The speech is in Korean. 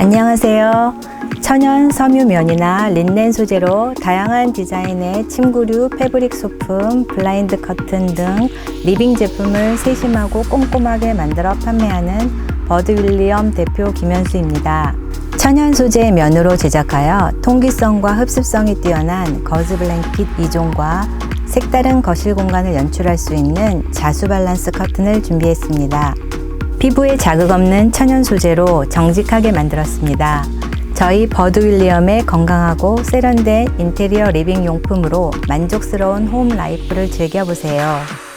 안녕하세요. 천연 섬유면이나 린넨 소재로 다양한 디자인의 침구류, 패브릭 소품, 블라인드 커튼 등 리빙 제품을 세심하고 꼼꼼하게 만들어 판매하는 버드 윌리엄 대표 김현수입니다. 천연 소재 면으로 제작하여 통기성과 흡습성이 뛰어난 거즈 블랭킷 2종과 색다른 거실 공간을 연출할 수 있는 자수 밸런스 커튼을 준비했습니다. 피부에 자극 없는 천연 소재로 정직하게 만들었습니다. 저희 버드 윌리엄의 건강하고 세련된 인테리어 리빙 용품으로 만족스러운 홈 라이프를 즐겨보세요.